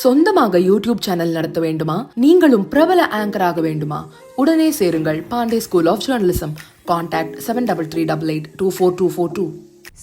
சொந்தமாக YouTube channel நடத்த வேண்டுமா? நீங்களும் பிரபல ஆங்கராக வேண்டுமா? உடனே சேருங்கள் Pandey school of journalism contact seven double three double eight two four two four two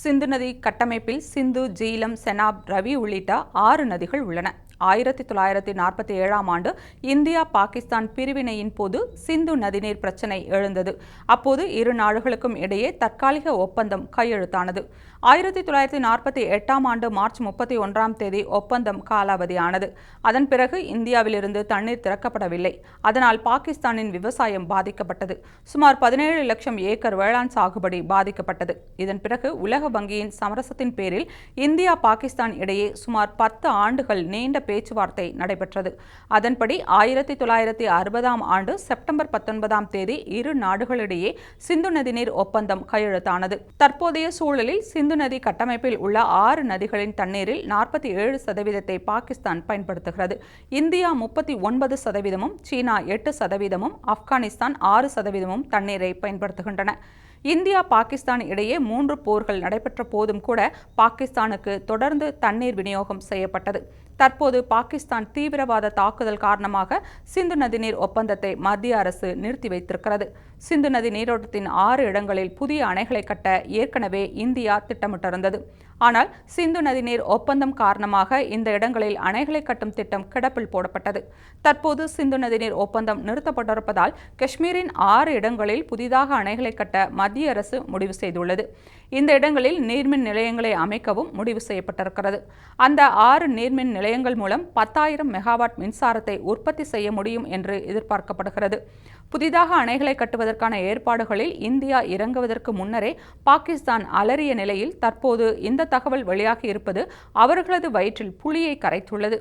Sindhu நதி கட்டமைப்பில் சிந்து ஜீலம் செனாப் ரவி உள்ளிட்ட ஆறு நதிகள் உள்ளன. ஆயிரத்தி தொள்ளாயிரத்தி நாற்பத்தி ஏழாம் ஆண்டு இந்தியா பாகிஸ்தான் பிரிவினையின் போது சிந்து நதிநீர் பிரச்சினை எழுந்தது. அப்போது இரு நாடுகளுக்கும் இடையே தற்காலிக ஒப்பந்தம் கையெழுத்தானது. ஆயிரத்தி தொள்ளாயிரத்தி நாற்பத்தி எட்டாம் ஆண்டு மார்ச் முப்பத்தி ஒன்றாம் தேதி ஒப்பந்தம் காலாவதியானது. அதன் பிறகு இந்தியாவிலிருந்து தண்ணீர் திறக்கப்படவில்லை. அதனால் பாகிஸ்தானின் விவசாயம் பாதிக்கப்பட்டது. சுமார் பதினேழு லட்சம் ஏக்கர் வேளாண் சாகுபடி பாதிக்கப்பட்டது. இதன் பிறகு உலக வங்கியின் சமரசத்தின் பேரில் இந்தியா பாகிஸ்தான் இடையே சுமார் பத்து ஆண்டுகள் நீண்ட பேச்சுவார்த்தை நடைபெற்றது. அதன்படி ஆயிரத்தி தொள்ளாயிரத்தி அறுபதாம் ஆண்டு செப்டம்பர் பத்தொன்பதாம் தேதி இரு நாடுகளிடையே சிந்து நதிநீர் ஒப்பந்தம் கையெழுத்தானது. தற்போதைய சூழலில் சிந்து நதி கட்டமைப்பில் உள்ள ஆறு நதிகளின் தண்ணீரில் நாற்பத்தி ஏழு சதவீதத்தை பாகிஸ்தான் பயன்படுத்துகிறது. இந்தியா முப்பத்தி ஒன்பது சதவீதமும் சீனா எட்டு சதவீதமும் ஆப்கானிஸ்தான் ஆறு சதவீதமும் தண்ணீரை பயன்படுத்துகின்றன. இந்தியா பாகிஸ்தான் இடையே மூன்று போர்கள் நடைபெற்ற போதும் கூட பாகிஸ்தானுக்கு தொடர்ந்து தண்ணீர் விநியோகம் செய்யப்பட்டது. தற்போது பாகிஸ்தான் தீவிரவாத தாக்குதல் காரணமாக சிந்து நதிநீர் ஒப்பந்தத்தை மத்திய அரசு நிறுத்தி வைத்திருக்கிறது. சிந்து நதி நீரோட்டத்தின் ஆறு இடங்களில் புதிய அணைகளை கட்ட ஏற்கனவே இந்தியா திட்டமிட்டிருந்தது. ஆனால் சிந்து நதிநீர் ஒப்பந்தம் காரணமாக இந்த இடங்களில் அணைகளை கட்டும் திட்டம் கிடப்பில் போடப்பட்டது. தற்போது சிந்து நதிநீர் ஒப்பந்தம் நிறுத்தப்பட்டிருப்பதால் காஷ்மீரின் ஆறு இடங்களில் புதிதாக அணைகளை கட்ட மத்திய அரசு முடிவு செய்துள்ளது. இந்த இடங்களில் நீர்மின் நிலையங்களை அமைக்கவும் முடிவு செய்யப்பட்டிருக்கிறது. அந்த ஆறு நீர்மின் நிலையங்கள் மூலம் பத்தாயிரம் மெகாவாட் மின்சாரத்தை உற்பத்தி செய்ய முடியும் என்று எதிர்பார்க்கப்படுகிறது. புதிதாக அணைகளை கட்டுவதற்கான ஏற்பாடுகளில் இந்தியா இறங்குவதற்கு முன்னரே பாகிஸ்தான் அலறிய நிலையில் தற்போது இந்த தகவல் வெளியாகி இருப்பது அவர்களது வயிற்றில் புலியை கரைத்துள்ளது.